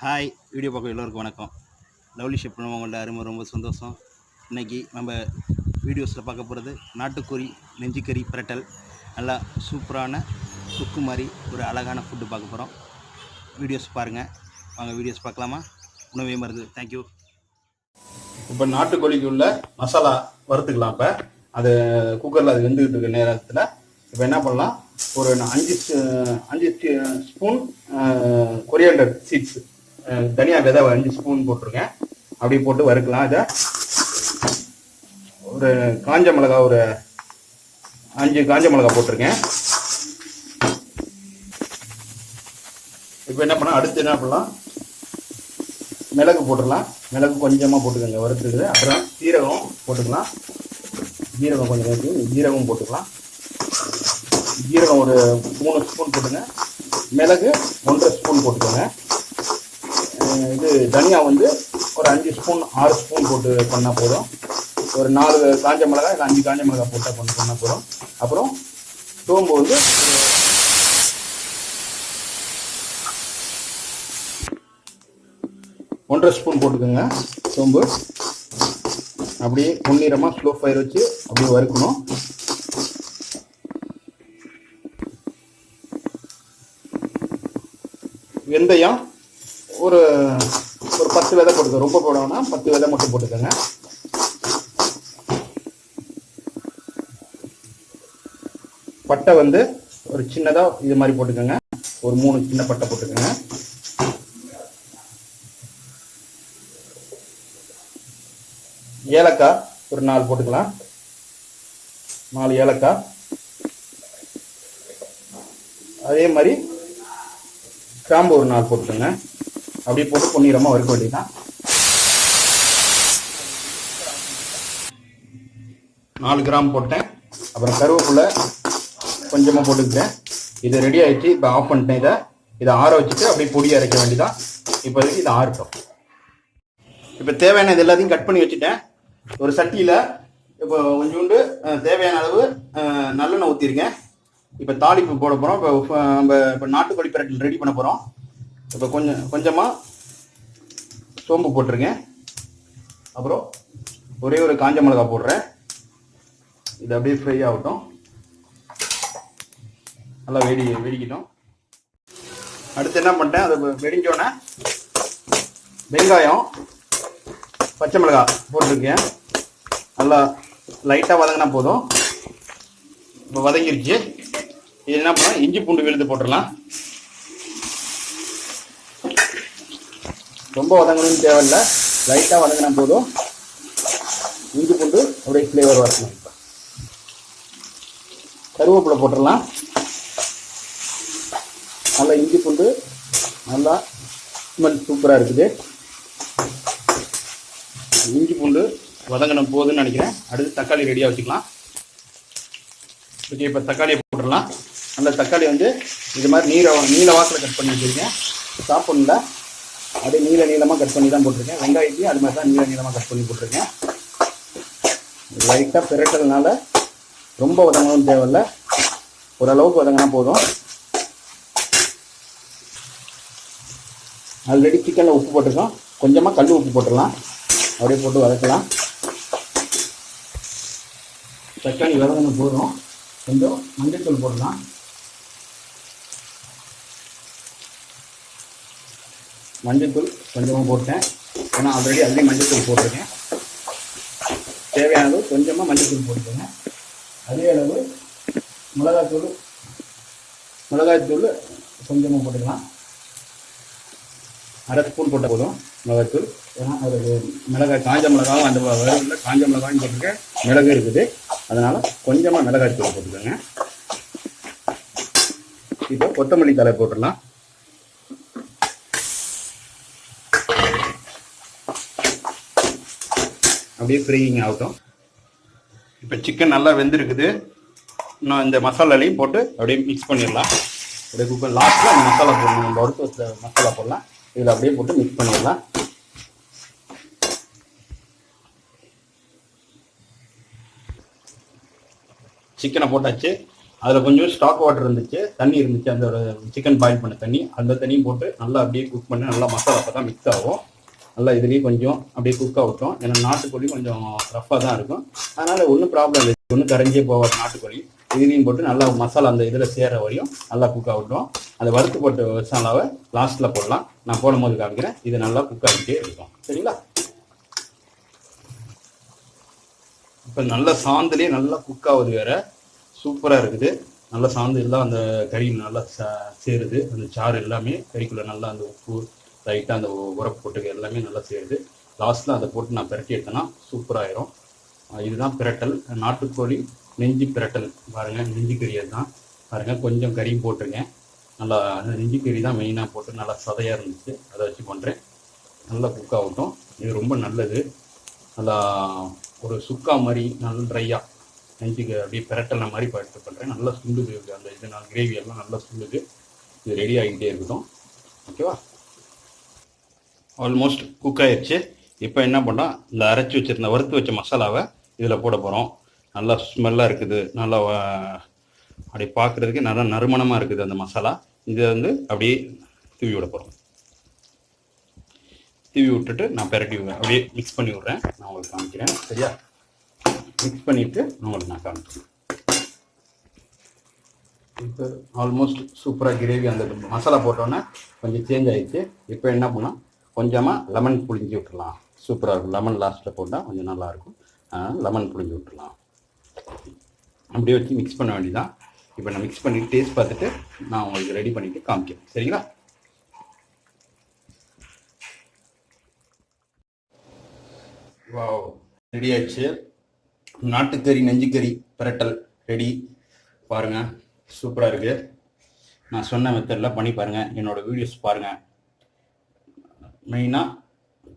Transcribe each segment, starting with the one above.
Hi video பார்க்க எல்லோருக்கும் வணக்கம். லவ்லி ஷிப் உங்கள்ட்ட அருமை ரொம்ப சந்தோஷம். இன்றைக்கி நம்ம வீடியோஸில் பார்க்க போகிறது நாட்டுக்கோழி நெஞ்சிக்கறி பிரட்டல். நல்லா சூப்பரான சுக்கு மாதிரி ஒரு அழகான ஃபுட்டு பார்க்க போகிறோம் வீடியோஸ் பாருங்கள் வாங்க வீடியோஸ் பார்க்கலாமா? உணவே மருந்து. தேங்க்யூ இப்போ நாட்டுக்கோழிக்கு உள்ள மசாலா வறுத்துக்கலாம் இப்போ. அது குக்கரில் அது வெந்துக்கிட்டு இருக்க நேரத்தில். இப்போ என்ன பண்ணலாம்? ஒரு அஞ்சு அஞ்சு ஸ்பூன் கொரியாண்டர் சீட்ஸ் தனியா விதை அஞ்சு ஸ்பூன் போட்டிருக்கேன். அப்படி போட்டு வறுக்கலாம். இதை ஒரு காஞ்ச மிளகா ஒரு அஞ்சு காஞ்ச மிளகா போட்டிருக்கேன். இப்போ என்ன பண்ணலாம்? அடுத்து என்ன பண்ணலாம்? மிளகு போட்டுடலாம். மிளகு கொஞ்சமாக போட்டுக்கோங்க வறுத்துக்குது. அப்புறம் சீரகம் போட்டுக்கலாம். ஜீரகம் கொஞ்சம் இருக்குது ஜீரகம் போட்டுக்கலாம். ஜீரகம் ஒரு மூணு ஸ்பூன் போட்டுங்க. மிளகு ஒன்றரை ஸ்பூன் போட்டுக்கோங்க. இது தனியா வந்து ஒரு அஞ்சு ஸ்பூன் ஆறு ஸ்பூன் போட்டு பண்ணால் போதும். ஒரு நாலு காஞ்ச மிளகாய் இல்லை அஞ்சு காஞ்ச மிளகாய் போட்டால் பண்ண பண்ணால் போதும். அப்புறம் சோம்பு வந்து ஒன்றரை ஸ்பூன் போட்டுக்கோங்க சோம்பு அப்படியே பொன்னிறமாக ஸ்லோ ஃபயர் வச்சு அப்படியே வறுக்கணும். வெந்தயம் ஒரு ஒரு பத்து விதை போட்டுக்க. ரொம்ப போடணும்னா பத்து விதை மட்டும் போட்டுக்கோங்க. பட்டை வந்து ஒரு சின்னதாக இது மாதிரி போட்டுக்கோங்க. ஒரு மூணு சின்ன பட்டை போட்டுக்கோங்க. ஏலக்காய் ஒரு நாலு போட்டுக்கலாம். நாலு ஏலக்காய். அதே மாதிரி கிராம்பு ஒரு நாலு போட்டுக்கோங்க. அப்படியே போட்டு பொன்னிறமாக வறுக்க வேண்டியதுதான். நாலு கிராம் போட்டேன். அப்புறம் கருவேப்பிலை கொஞ்சமாக போட்டுக்கிட்டேன் இது ரெடி ஆயிடுச்சு. இப்போ ஆஃப் பண்ணிட்டேன் இதை. இதை ஆற வச்சுட்டு அப்படியே பொடி அரைக்க வேண்டியதான் இப்போதைக்கு இதை ஆறட்டும். இப்போ தேவையான இது எல்லாத்தையும் கட் பண்ணி வச்சுட்டேன். ஒரு சட்டியில் இப்போ கொஞ்சோண்டு தேவையான அளவு நல்லெண்ணெய் ஊற்றிருக்கேன் இப்போ தாளிப்பு போட போகிறோம் இப்போ நம்ம இப்போ நாட்டுக்கோழி பிரட்டல் ரெடி பண்ண போகிறோம் இப்போ கொஞ்சம் கொஞ்சமாக சோம்பு போட்டிருக்கேன். அப்புறம் ஒரே ஒரு காஞ்ச மிளகா போடுறேன். இது அப்படியே ஃப்ரை ஆகட்டும். நல்லா வெடி வெடிக்கட்டும். அடுத்து என்ன பண்ணிட்டேன்? அதை வெடிஞ்சோடனே வெங்காயம் பச்சை மிளகா போட்டிருக்கேன். நல்லா லைட்டாக வதங்கினா போதும். இப்போ வதங்கிருச்சு. இது என்ன பண்ணால் இஞ்சி பூண்டு விழுந்து போட்டுடலாம். ரொம்ப வதங்கணும்னு தேவையில்ல. லைட்டாக வதங்கினா போதும். இஞ்சி பூண்டு அப்படியே ஃப்ளேவர் வரணும் இப்போ கருவேப்பிலை போட்டுடலாம். நல்லா இஞ்சி பூண்டு நல்லா ஸ்மெல் சூப்பராக இருக்குது. இஞ்சி பூண்டு வதங்கணும் போதுன்னு நினைக்கிறேன். அடுத்து தக்காளி ரெடியாக வச்சுக்கலாம். ஓகே இப்போ தக்காளியை போட்டுடலாம். அந்த தக்காளி வந்து இது மாதிரி நீரை நீல வாசலை கட் பண்ணி வச்சுருக்கேன். சாப்பிடல அப்படியே நீல நீளமாக கட் பண்ணி தான் போட்டிருக்கேன். வெங்காயத்தையும் அது மாதிரி தான் நீல நீளமாக கட் பண்ணி போட்டிருக்கேன். லைட்டாக பிரட்டல்னால ரொம்ப வதங்கணும்னு தேவையில்ல. ஓரளவுக்கு வதங்கினா போதும். ஆல்ரெடி சிக்கனில் உப்பு போட்டிருக்கோம். கொஞ்சமாக கல் உப்பு போட்டுடலாம். அப்படியே போட்டு வதக்கலாம். தக்காளி வதங்கணும் போதும். கொஞ்சம் மஞ்சள்தூள் போடலாம். மஞ்சள்தூள் கொஞ்சமாக போட்டேன். ஏன்னா ஆல்ரெடி அதுலேயும் மஞ்சள்தூள் போட்டிருக்கேன். தேவையான அளவு கொஞ்சமாக மஞ்சள்தூள் போட்டுக்கோங்க. அதே அளவு மிளகாத்தூள் மிளகாய்த்தூள் கொஞ்சமாக போட்டுக்கலாம். அரை ஸ்பூன் போட்டால் போதும் மிளகாய்த்தூள். ஏன்னா அது மிளகாய் காஞ்ச மிளகாவும் அந்த வறுவலில் காஞ்ச மிளகாயும் போட்டிருக்கேன் மிளகு இருக்குது. அதனால் கொஞ்சமாக மிளகாய்த்தூள் போட்டுக்கோங்க. இப்போ கொத்தமல்லி தலை போட்டுடலாம். அப்படியே ஃப்ரையிங் ஆகட்டும். இப்போ சிக்கன் நல்லா வெந்திருக்குது. இன்னும் இந்த மசாலாலையும் போட்டு அப்படியே மிக்ஸ் பண்ணிடலாம். அப்படியே குக்கர் லாஸ்ட்டில் அந்த மசாலா போடணும். நம்ம வறுத்து வச்ச மசாலா போடலாம். இதில் அப்படியே போட்டு மிக்ஸ் பண்ணிடலாம். சிக்கனை போட்டாச்சு. அதில் கொஞ்சம் ஸ்டாக் வாட்டர் இருந்துச்சு. தண்ணி இருந்துச்சு. அந்த சிக்கன் பாயில் பண்ண தண்ணி. அந்த தண்ணியும் போட்டு நல்லா அப்படியே குக் பண்ணி நல்லா மசாலா பார்த்தா மிக்ஸ் ஆகும். நல்லா இதுலேயும் கொஞ்சம் அப்படியே குக் ஆகட்டும் ஏன்னா நாட்டுக்கோழி கொஞ்சம் ரஃப்பாக தான் இருக்கும். அதனால் ஒன்றும் ப்ராப்ளம் இல்லை. ஒன்றும் கரைஞ்சே போகாது நாட்டுக்கோழி. இதுலேயும் போட்டு நல்லா மசாலா அந்த இதில் சேர வரையும் நல்லா குக் ஆகட்டும் அந்த வறுத்து போட்ட மசாலாவை லாஸ்ட்டில் போடலாம். நான் போடும் போது காமிக்கிறேன். இது நல்லா குக் ஆகிட்டே இருக்கும். சரிங்களா? இப்போ நல்ல சாந்துலேயே நல்லா குக் ஆகுது வேற. சூப்பராக இருக்குது. நல்லா சாந்து எல்லாம் அந்த கறி நல்லா ச சேருது. அந்த சாறு எல்லாமே கறிக்குள்ளே நல்லா அந்த உப்பு லைட்டாக அந்த உரப்பு போட்டு எல்லாமே நல்லா சேருது. லாஸ்ட்டில் அதை போட்டு நான் பிரட்டி எடுத்தேன்னா சூப்பராயிரும். இதுதான் பிரட்டல். நாட்டுக்கோழி நெஞ்சு பிரட்டல். பாருங்கள் நெஞ்சு கறி தான் பாருங்கள் கொஞ்சம் கறியும் போட்டிருக்கேன். நல்லா அந்த நெஞ்சு கறி தான் மெயினாக போட்டு நல்லா சதையாக இருந்துச்சு. அதை வச்சு பண்ணுறேன் நல்லா குக் ஆகட்டும். இது ரொம்ப நல்லது. நல்லா ஒரு சுக்கா மாதிரி நல்ல ட்ரையாக நெஞ்சுக்கு அப்படியே பிரட்டலை மாதிரி பட்டு பண்ணுறேன் நல்லா சுண்டுது அந்த இது நான் கிரேவி எல்லாம் நல்லா சுண்டுது. இது ரெடி ஆகிக்கிட்டே இருக்கட்டும். ஓகேவா ஆல்மோஸ்ட் குக் ஆயிடுச்சு இப்போ என்ன பண்ணோம்? இந்த அரைச்சி வச்சுருந்த வறுத்து வச்ச மசாலாவை இதில் போட போகிறோம் நல்லா ஸ்மெல்லாக இருக்குது. நல்லா அப்படி பார்க்குறதுக்கு நல்லா நறுமணமாக இருக்குது அந்த மசாலா. இதை வந்து அப்படியே தூவி விட போகிறோம் தூவி விட்டுட்டு நான் பெரட்டி விடுவேன் அப்படியே மிக்ஸ் பண்ணி விட்றேன். நான் உங்களுக்கு காமிக்கிறேன். சரியா? மிக்ஸ் பண்ணிவிட்டு உங்களுக்கு நான் காமிக்கிறேன். இப்போ ஆல்மோஸ்ட் சூப்பராக கிரேவி அந்த மசாலா போட்டோன்னே கொஞ்சம் சேஞ்ச் ஆகிடுச்சு இப்போ என்ன பண்ணால் கொஞ்சமாக லெமன் புழிஞ்சி விட்டுறலாம். சூப்பராக இருக்கும். லெமன் லாஸ்ட்டில் போட்டால் கொஞ்சம் நல்லாயிருக்கும் லெமன் புழிஞ்சு விட்டுடலாம் அப்படியே வச்சு மிக்ஸ் பண்ண வேண்டியதான் இப்போ நான் மிக்ஸ் பண்ணி டேஸ்ட் பார்த்துட்டு நான் உங்களுக்கு ரெடி பண்ணிவிட்டு காமிக்கிறேன். சரிங்களா? வாவ் ரெடி ஆயிடுச்சு. நாட்டுக்கறி நெஞ்சுக்கறி பிரட்டல் ரெடி பாருங்கள் சூப்பராக இருக்குது நான் சொன்ன மெத்தடில் பண்ணி பாருங்கள் என்னோட வீடியோஸ் பாருங்கள் மெயினாக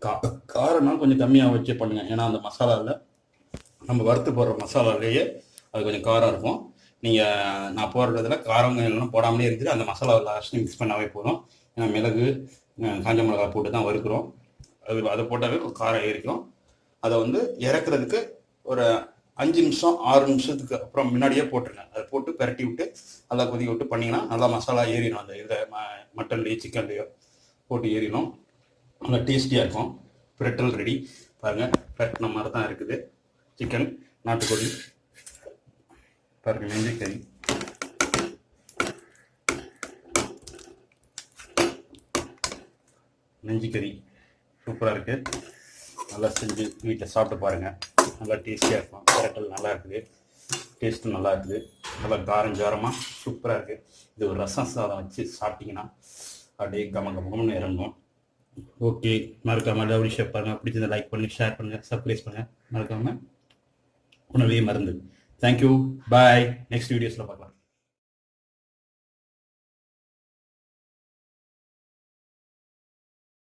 கா காரம்னா கொஞ்சம் கம்மியாக வச்சு பண்ணுங்கள் ஏன்னா அந்த மசாலாவில் நம்ம வறுத்து போடுற மசாலாலேயே அது கொஞ்சம் காரம் இருக்கும். நீங்கள் நான் போடுறதுல காரம் எல்லாம் போடாமலே இருந்துட்டு அந்த மசாலாவை லாஸ்ட் மிக்ஸ் பண்ணாவே போதும். ஏன்னா மிளகு காஞ்ச மிளகா போட்டு தான் வறுக்கிறோம். அது அதை போட்டாவே காரம் ஏறிக்கும். அதை வந்து இறக்குறதுக்கு ஒரு அஞ்சு நிமிஷம் ஆறு நிமிஷத்துக்கு அப்புறம் முன்னாடியே போட்டுருங்க. அதை போட்டு பரட்டி விட்டு நல்லா கொதிக்க விட்டு பண்ணிங்கன்னா நல்லா மசாலா ஏறிடும். அந்த இதில் ம மட்டன்லேயோ சிக்கன்லேயோ போட்டு ஏறிடும். நல்லா டேஸ்டியாக இருக்கும். பிரட்டல் ரெடி பாருங்கள் பிரட்டின மாதிரி தான் இருக்குது. சிக்கன் நாட்டுக்கோழி. பாருங்கள் நெஞ்சு கறி. நெஞ்சு கறி. சூப்பராக இருக்குது நல்லா செஞ்சு வீட்டில் சாப்பிட்டு பாருங்கள் நல்லா டேஸ்டியாக இருக்கும். பிரட்டல் நல்லா இருக்குது. டேஸ்ட்டும் நல்லா இருக்குது. நல்லா காரம் ஜாரமாக சூப்பராக இருக்குது இது ஒரு ரசம் சாதம் வச்சு சாப்பிட்டிங்கன்னா அப்படியே கம கமகம்னு இறங்கும். ஓகே மறக்காம லவ்லி ஷேப் பாருங்கள் பிடிச்சிருந்த லைக் பண்ணுங்க ஷேர் பண்ணுங்க சப்ஸ்கிரைப் பண்ணுங்க. மறக்காம உணவே மருந்து தேங்க்யூ பாய் நெக்ஸ்ட் வீடியோஸில் பார்க்கலாம்.